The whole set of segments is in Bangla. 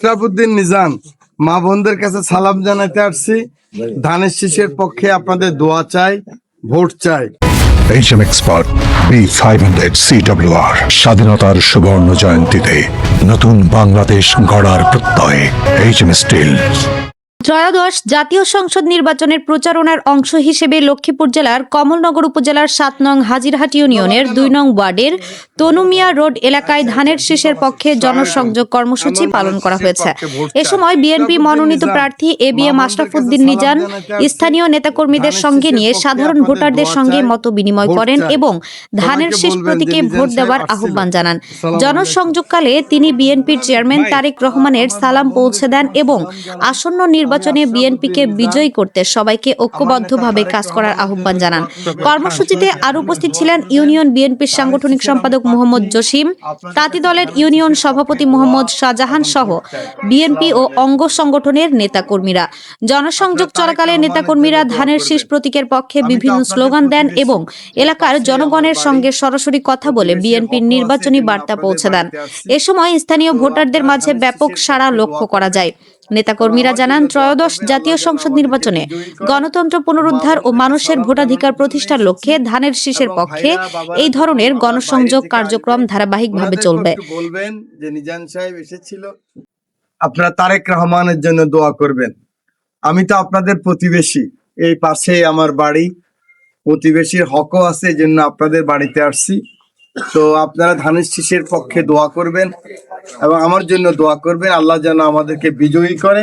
আশরাফুদ্দিন নিজাম, মা বোনদের কাছে সালাম জানাতে আসছি। ধানের শীষের পক্ষে আপনাদের দোয়া চাই, ভোট চাই। HM expert B five hundred CWR স্বাধীনতার সুবর্ণ জয়ন্তীতে নতুন বাংলাদেশ গড়ার প্রত্যয় এইচএম স্টিল ত্রয়োদশ জাতীয় সংসদ নির্বাচনের প্রচারণার অংশ হিসেবে লক্ষ্মীপুর জেলার কমলনগর উপজেলার সাত নং হাজিরহাট ইউনিয়নের দুই নং ওয়ার্ডের তনুমিয়া রোড এলাকায় ধানের শীষের পক্ষে জনসংযোগ কর্মসূচি পালন করা হয়েছে। এ সময় বিএনপি মনোনীত প্রার্থী এ বি এম আশরাফুদ্দিন নিজান স্থানীয় নেতাকর্মীদের সঙ্গে নিয়ে সাধারণ ভোটারদের সঙ্গে মত বিনিময় করেন এবং ধানের শীষ প্রতীকে ভোট দেওয়ার আহ্বান জানান। জনসংযোগকালে তিনি বিএনপির চেয়ারম্যান তারেক রহমানের সালাম পৌঁছে দেন এবং আসন্ন নির্বাচনে বিএনপিকে বিজয়ী করতে সবাইকে ঐক্যবদ্ধভাবে কাজ করার আহ্বান জানান। কর্মসূচিতে আরও উপস্থিত ছিলেন ইউনিয়ন বিএনপির সাংগঠনিক সম্পাদক মোহাম্মদ জসিম তাঁতি দলের ইউনিয়ন সভাপতি মোহাম্মদ শাহজাহান সহ বিএনপি ও অঙ্গ সংগঠনের নেতাকর্মীরা। জনসংযোগ চলাকালে নেতাকর্মীরা ধানের শীষ প্রতীকের পক্ষে বিভিন্ন স্লোগান দেন এবং এলাকার জনগণের সঙ্গে সরাসরি কথা বলে বিএনপির নির্বাচনী বার্তা পৌঁছে দেন। এ সময় স্থানীয় ভোটারদের মাঝে ব্যাপক সাড়া লক্ষ্য করা যায়। নেতাকর্মীরা জানান, ত্রয়োদশ জাতীয় সংসদ নির্বাচনে গণতন্ত্র পুনরুদ্ধার ও মানুষের ভোটাধিকার প্রতিষ্ঠার লক্ষ্যে ধানের শীষের পক্ষে এই ধরনের গণসংযোগ কার্যক্রম ধারাবাহিকভাবে চলবে। বলবেন যে তারেক রহমানের জন্য দোয়া করবেন। আমি তো আপনাদের প্রতিবেশী, এই পাশে আমার বাড়ি। প্রতিবেশীর হকও আছে, এই জন্য আপনাদের বাড়িতে আসছি। তো আপনারা ধানের শীষের পক্ষে দোয়া করবেন এবং আমার জন্য দোয়া করবেন। আল্লাহ যেন আমাদেরকে বিজয়ী করে।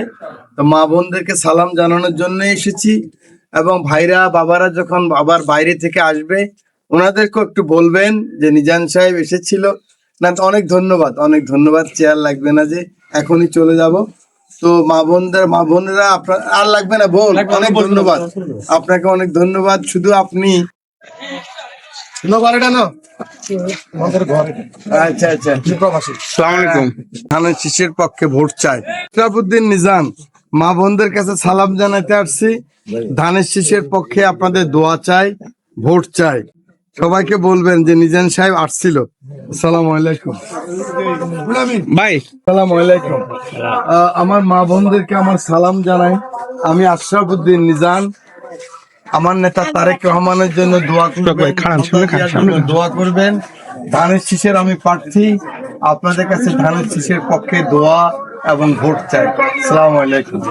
তো মা বোনদেরকে সালাম জানানোর জন্য এসেছি এবং ভাইরা বাবারা যখন আবার বাইরে থেকে আসবে ওনাদেরকেও একটু বলবেন যে নিজান সাহেব এসেছিল। না তো অনেক ধন্যবাদ অনেক ধন্যবাদ। চেয়ার লাগবে না যে এখনই চলে যাব। তো মা বোনদের মা বোনেরা আপনার আর লাগবে না বোন অনেক ধন্যবাদ। আপনাকে অনেক ধন্যবাদ। শুধু আপনি আচ্ছা আচ্ছা। ধানের পক্ষে ভোট চাই। মা বোনদের কাছে সালাম জানাতে আসছি। ধানের শীষের পক্ষে আপনাদের দোয়া চাই ভোট চাই। সবাইকে বলবেন যে নিজান সাহেব আসছিল। সালাম আলাইকুম। ভাই। সালাম আলাইকুম। আমার মা বোনদেরকে আমার সালাম জানাই। আমি আশরাফুদ্দিন নিজান আমার নেতা তারেক রহমানের জন্য দোয়া করবেন। দোয়া করবেন। ধানের শীষের আমি প্রার্থী। আপনাদের কাছে ধানের শীষের পক্ষে দোয়া এবং ভোট চাই। সালাম আলাইকুম।